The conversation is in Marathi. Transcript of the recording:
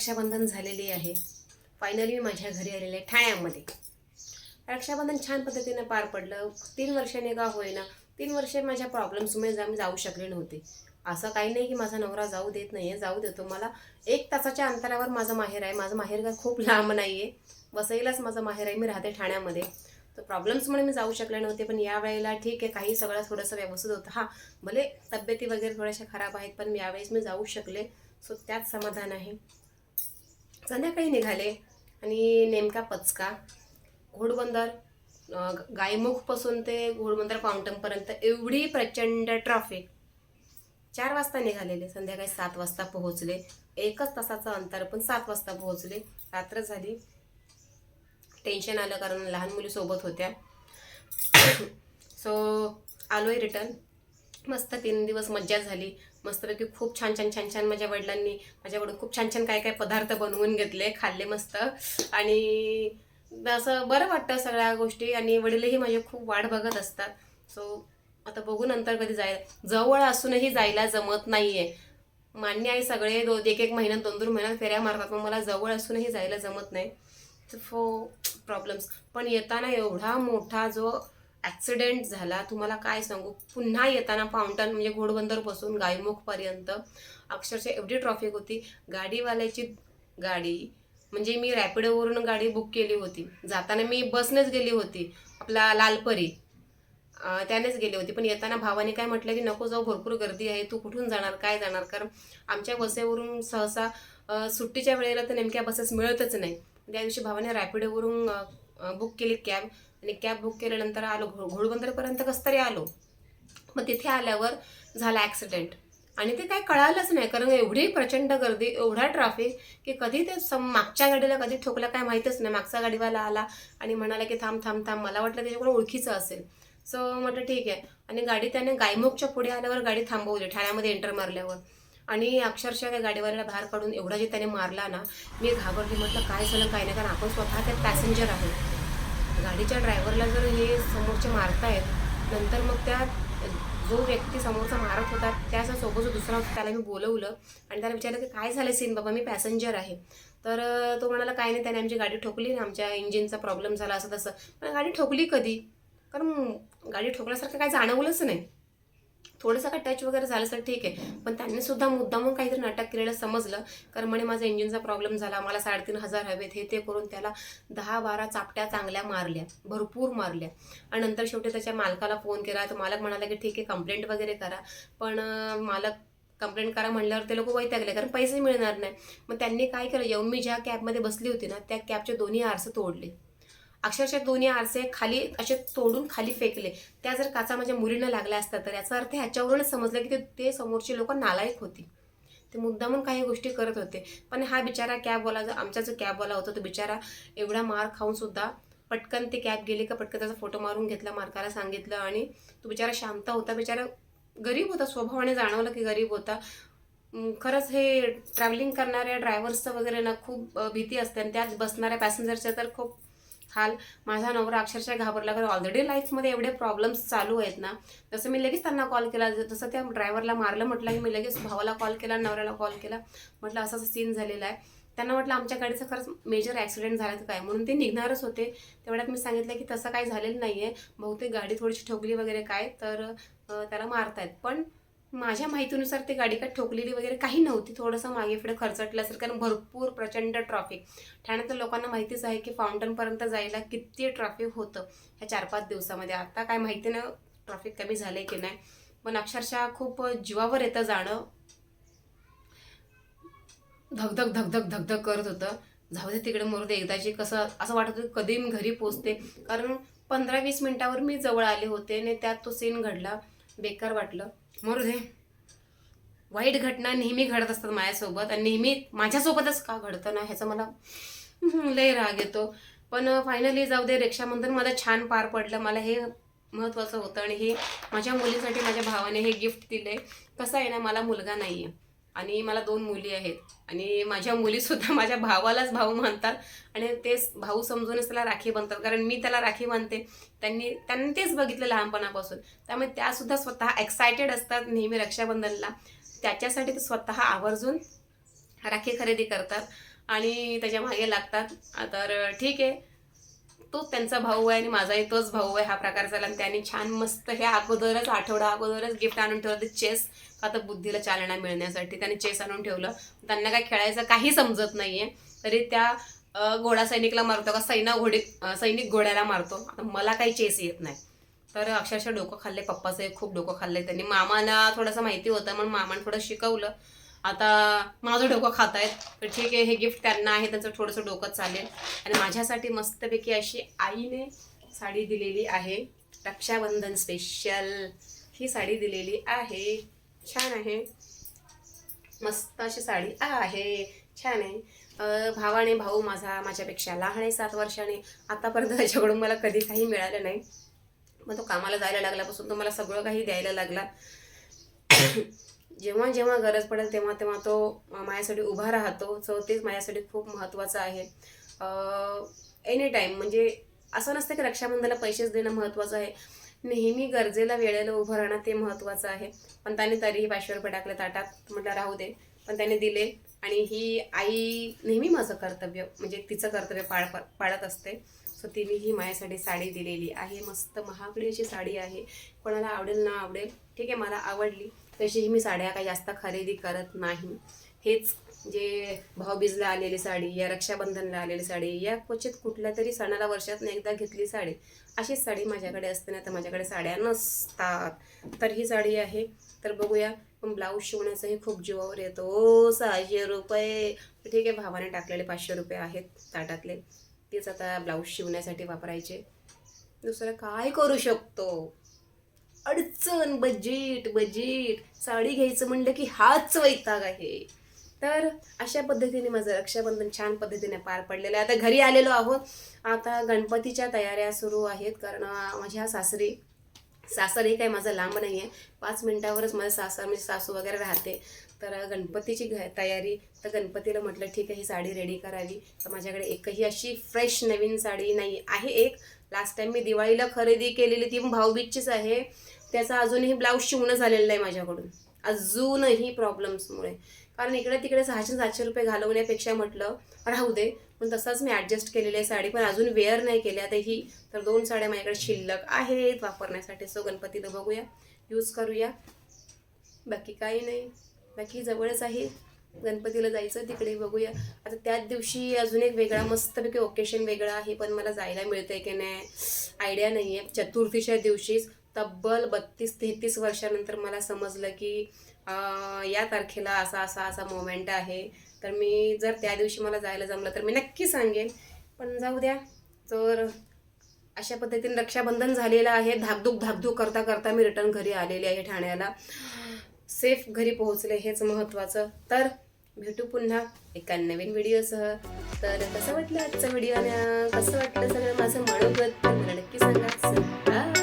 रक्षाबंधन झालेली आहे. फायनली मी माझ्या घरी आलेले आहे ठाण्यामध्ये. रक्षाबंधन छान पद्धतीने पार पडलं. तीन वर्षाने का होईना तीन वर्षे माझ्या प्रॉब्लेम्समुळे जा मी जाऊ शकले नव्हते. असं काही नाही की माझा नवरा जाऊ देत नाही आहे जाऊ देतो. मला एक तासाच्या अंतरावर माझं माहेर आहे. माझं माहेर खूप लांब नाही आहे वसईलाच माझं माहेर आहे. मी राहते ठाण्यामध्ये. तर प्रॉब्लेम्समुळे मी जाऊ शकले नव्हते. पण या वेळेला ठीक आहे. काही सगळं थोडंसं व्यवस्थित होतं. हां भले तब्येती वगैरे थोड्याशा खराब आहेत पण यावेळेस मी जाऊ शकले. सो त्यात समाधान आहे. संध्याकाळी निघाले आणि नेमका पचका. घोडबंदर गायमुखपासून ते घोडबंदर फाउंटनपर्यंत एवढी प्रचंड ट्रॅफिक चार वाजता निघालेले संध्याकाळी सात वाजता पोहोचले. एकच तासाचं अंतर पण सात वाजता पोहोचले. रात्र झाली. टेन्शन आलं कारण लहान मुली सोबत होत्या. सो आलोय रिटर्न मस्त तीन दिवस मज्जा झाली. मस्तपैकी खूप छान छान छान छान माझ्या वडिलांनी माझ्याकडून खूप छान छान काय काय पदार्थ बनवून घेतले खाल्ले मस्त. आणि असं बरं वाटतं सगळ्या गोष्टी आणि वडीलही माझे खूप वाट बघत असतात. सो आता बघू नंतर कधी जाय जवळ असूनही जायला जमत नाही आहे मान्य आहे सगळे दो एक एक महिन्यात दोन दोन महिन्यात फेऱ्या मारतात पण मला जवळ असूनही जायला जमत नाही. फो प्रॉब्लेम्स पण येताना एवढा मोठा जो ॲक्सिडेंट झाला. तुम्हाला काय सांगू? पुन्हा येताना फाउंटन म्हणजे घोडबंदरपासून गायमुखपर्यंत अक्षरशः एवढी ट्रॉफिक होती. गाडीवाल्याची गाडी म्हणजे मी रॅपिडोवरून गाडी बुक केली होती. जाताना मी बसनेच गेली होती. आपला लालपरी. त्यानेच गेली होती. पण येताना भावाने काय म्हटलं की नको जाऊ भरपूर गर्दी आहे. तू कुठून जाणार? काय जाणार? कारण आमच्या बसेवरून सहसा सुट्टीच्या वेळेला तर नेमक्या बसेस मिळतच नाही. त्या दिवशी भावाने रॅपिडोवरून बुक केली कॅब आणि कॅब बुक केल्यानंतर आलो घो घोडबंदरपर्यंत कसं तरी आलो. मग तिथे आल्यावर झाला ॲक्सिडेंट आणि ते काय कळालंच नाही कारण एवढी प्रचंड गर्दी एवढा ट्रॅफिक की कधी ते सम मागच्या गाडीला कधी ठोकला काय माहीतच नाही. मागचा गाडीवाला आला आणि म्हणाला की थांब थांब थांब मला वाटलं त्याच्याकडून ओळखीचं असेल. सो म्हटलं ठीक आहे. आणि गाडी त्याने गायमुखच्या पुढे आल्यावर गाडी थांबवली ठाण्यामध्ये एंटर मारल्यावर. आणि अक्षरशः त्या गाडीवाल्याला बाहेर काढून एवढा जे त्याने मारला ना मी घाबरली. म्हटलं काय झालं काय नाही? कारण आपण स्वतः त्यात पॅसेंजर आहोत. गाडीच्या ड्रायव्हरला जर हे समोरचे मारतायत नंतर मग त्या जो व्यक्ती समोरचा मारत होता त्याच्या सोबत जो दुसरा होता त्याला मी बोलवलं आणि त्याला विचारलं की काय झालं सीन बाबा? मी पॅसेंजर आहे. तर तो म्हणाला काय नाही त्याने आमची गाडी ठोकली ना आमच्या इंजिनचा प्रॉब्लेम झाला असं तसं. पण गाडी ठोकली कधी? कारण गाडी ठोकल्यासारखं काय जाणवलंच नाही. थोडंसं काय टच वगैरे झालं तर ठीक आहे. पण त्यांनी सुद्धा मुद्दामून काहीतरी नाटक केलेलं समजलं. कारण म्हणे माझा इंजिनचा प्रॉब्लेम झाला. मला साडेतीन हजार हवेत. हे ते करून त्याला दहा बारा चापट्या चांगल्या मारल्या. भरपूर मारल्या. आणि नंतर शेवटी त्याच्या मालकाला फोन केला. तर मालक म्हणाला की ठीक आहे कंप्लेंट वगैरे करा. पण मालक कंप्लेंट करा म्हणल्यावर ते लोक वैतागले. कारण पैसे मिळणार नाही. मग त्यांनी काय केलं? येऊन मी ज्या कॅबमध्ये बसली होती ना त्या कॅबचे दोन्ही आरसे तोडले. अक्षरशः दोन्ही आरसे खाली असे तोडून खाली फेकले. त्या जर काचा माझ्या मुलीनं लागल्या असतात तर याचा अर्थ ह्याच्यावरूनच समजलं की ते समोरची लोक नालायक होती. ते मुद्दामून काही गोष्टी करत होते. पण हा बिचारा कॅबवाला जो आमचा जो कॅबवाला होता तो बिचारा एवढा मार खाऊन सुद्धा पटकन ते कॅब गेली का पटकन त्याचा फोटो मारून घेतला मार्काला सांगितलं आणि तो बिचारा शांत होता. बिचारा गरीब होता. स्वभावाने जाणवलं की गरीब होता. खरंच हे ट्रॅव्हलिंग करणाऱ्या ड्रायव्हर्सचं वगैरे ना खूप भीती असते. आणि त्यात बसणाऱ्या पॅसेंजरच्या तर खूप हाल माझा नवरा अक्षरशः घाबरला कारण ऑलरेडी लाईफमध्ये एवढे प्रॉब्लेम्स चालू आहेत ना. तसं मी लगेच त्यांना कॉल केला जसं त्या ड्रायव्हरला मारलं म्हटलं की मी लगेच भावाला कॉल केला नवऱ्याला कॉल केला. म्हटलं असं सीन झालेला आहे. त्यांना म्हटलं आमच्या गाडीचं खरंच मेजर ॲक्सिडेंट झाला तर काय? म्हणून ते निघणारच होते. तेवढ्यात मी सांगितलं की तसं काही झालेलं नाही आहे बहुतेक गाडी थोडीशी ठोकली वगैरे काय तर त्याला मारतायत. पण माझ्या माहितीनुसार ती गाडी काय ठोकलेली वगैरे काही नव्हती. थोडंसं मागे पुढे खर्चटलं असेल कारण भरपूर प्रचंड ट्रॉफिक ठाण्यातल्या लोकांना माहितीच आहे की फाउंटनपर्यंत जायला किती ट्रॅफिक होतं ह्या चार पाच दिवसामध्ये. आता काय माहिती नाही ट्रॉफिक कमी झालंय की नाही. पण अक्षरशः खूप जीवावर येतं जाणं. धगधग धगधग धगधग करत होतं. जाऊ दे तिकडे मरू दे एकदाची कसं असं वाटत होतं कधी मी घरी पोचते. कारण पंधरा वीस मिनटावर मी जवळ आले होते आणि त्यात तो सीन घडला. बेकार वाटलं. मरू दे. वाईट घटना नेहमी घडत असतात माझ्यासोबत आणि नेहमी माझ्यासोबतच का घडतं ना ह्याचा मला लय राग येतो. पण फायनली जाऊ दे रिक्षाबंधन मला छान पार पडलं. मला हे महत्त्वाचं होतं आणि हे माझ्या मुलीसाठी माझ्या भावाने हे गिफ्ट दिले कसं आहे ना मला मुलगा नाही आहे आणि मला दोन मुली आहेत. आणि माझ्या मुलीसुद्धा माझ्या भावालाच भाऊ म्हणतात. आणि तेच भाऊ समजूनच त्याला राखी बांधतात. कारण मी त्याला राखी बांधते. त्यांनी त्यांनी तेच बघितलं लहानपणापासून. त्यामुळे त्यासुद्धा स्वतः एक्सायटेड असतात नेहमी रक्षाबंधनला. त्याच्यासाठी ते स्वतः आवर्जून राखी खरेदी करतात. आणि त्याच्यामागे लागतात. तर ठीक आहे. तो त्यांचा भाऊ आहे आणि माझाही तोच भाऊ आहे. हा प्रकार झाला आणि त्यांनी छान मस्त हे अगोदरच आठवडा अगोदरच गिफ्ट आणून ठेवलं. चेस का तर बुद्धीला चालना मिळण्यासाठी त्याने चेस आणून ठेवलं. त्यांना काय खेळायचं काही समजत नाहीये. तरी त्या घोडा सैनिकला मारतो का सैना घोडे सैनिक घोड्याला मारतो. आता मला काही चेस येत नाही. तर अक्षरशः डोकं खाल्ले पप्पाचं खूप डोकं खाल्ले. त्यांनी मामाला थोडंसं माहिती होतं म्हणून मामाने थोडं शिकवलं. आता माझं डोकं खात आहेत. तर ठीक आहे हे गिफ्ट त्यांना आहे त्यांचं थोडंसं डोकं चालेल. आणि माझ्यासाठी मस्तपैकी अशी आईने साडी दिलेली आहे. रक्षाबंधन स्पेशल ही साडी दिलेली आहे. छान आहे. मस्त अशी साडी आहे. छान आहे. भावाने भाऊ माझा माझ्यापेक्षा लहान आहे सात वर्षाने. आतापर्यंत त्याच्याकडून मला कधी काही मिळालं नाही. मग तो कामाला जायला लागल्यापासून तो मला सगळं काही द्यायला लागला. जेव्हा जेव्हा गरज पडेल तेव्हा तेव्हा तो माझ्यासाठी उभा राहतो. सो तेच माझ्यासाठी खूप महत्त्वाचं आहे. एनी टाईम म्हणजे असं नसतं की रक्षाबंधनाला पैसेच देणं महत्त्वाचं आहे. नेहमी गरजेला वेळेला उभं राहणं ते महत्त्वाचं आहे. पण त्याने तरीही पाचशे रुपये टाकले ताटात. म्हटलं राहू दे. पण त्याने दिले. आणि ही आई नेहमी माझं कर्तव्य म्हणजे तिचं कर्तव्य पाळ पाळत असते. सो तिने ही माझ्यासाठी साडी दिलेली आहे. मस्त महागडी अशी साडी आहे. कोणाला आवडेल ना आवडेल. ठीक आहे मला आवडली. तशीही मी साड्या काही जास्त खरेदी करत नाही. हेच जे भाऊबीजला आलेली साडी या रक्षाबंधनला आलेली साडी या क्वचित कुठल्या तरी सणाला वर्षातून एकदा घेतली साडी अशीच साडी माझ्याकडे असते ना तर माझ्याकडे साड्या नसतात. तर ही साडी आहे. तर बघूया पण ब्लाऊज शिवण्याचाही खूप जीवावर येतो. ओ सहाशे रुपये. ठीक आहे भावाने टाकलेले पाचशे रुपये आहेत ताटातले. तेच आता ब्लाऊज शिवण्यासाठी वापरायचे. दुसरं काय करू शकतो? अडचण बजेट बजेट साडी घ्यायचं म्हणलं की हाच वैताग आहे. तर अशा पद्धतीने माझं रक्षाबंधन छान पद्धतीने पार पडलेलं आहे. आता घरी आलेलो आहोत. आता गणपतीच्या तयाऱ्या सुरू आहेत. कारण माझ्या सासरी सासर हे काही माझं लांब नाही आहे पाच मिनटावरच माझं सासर म्हणजे सासू वगैरे राहते. तर गणपतीची घ तयारी तर गणपतीला म्हटलं ठीक आहे ही साडी रेडी करावी. तर माझ्याकडे एकही अशी फ्रेश नवीन साडी नाही आहे एक. लास्ट टाइम मी दिवाळीला खरेदी केलेली ती पण भाऊबीजचीच आहे. त्याचा अजूनही ब्लाऊज शिवणं झालेलं नाही माझ्याकडून. अजूनही प्रॉब्लेम्समुळे कारण इकडे तिकडे सहाशे सातशे रुपये घालवण्यापेक्षा म्हटलं राहू दे. पण तसंच मी ॲडजस्ट केलेली आहे साडी. पण अजून वेअर नाही केल्या आता ही तर दोन साड्या माझ्याकडे शिल्लक आहेत वापरण्यासाठी. सो गणपतीला बघूया. यूज करूया. बाकी काही नाही. बाकी जवळच आहे. गणपतीला जायचं तिकडे बघूया. आता त्याच दिवशी अजून एक वेगळा मस्तपैकी ओकेशन वेगळा आहे पण मला जायला मिळतंय की नाही आयडिया नाही आहे चतुर्थीच्या दिवशीच तब्बल बत्तीस तेहतीस वर्षानंतर मला समजलं की या तारखेला असा असा असा मोमेंट आहे. तर मी जर त्या दिवशी मला जायला जमलं तर मी नक्की सांगेन. पण जाऊ द्या. तर अशा पद्धतीने रक्षाबंधन झालेलं आहे. धाकधूक धाकधूक करता करता मी रिटर्न घरी आलेली आहे ठाण्याला. सेफ घरी पोहोचले हेच महत्त्वाचं तर भेटू पुन्हा एका नवीन व्हिडिओसह. तर कसं वाटलं आजचा व्हिडिओ कसं वाटलं सगळं माझं मनोगत नक्की सांगा.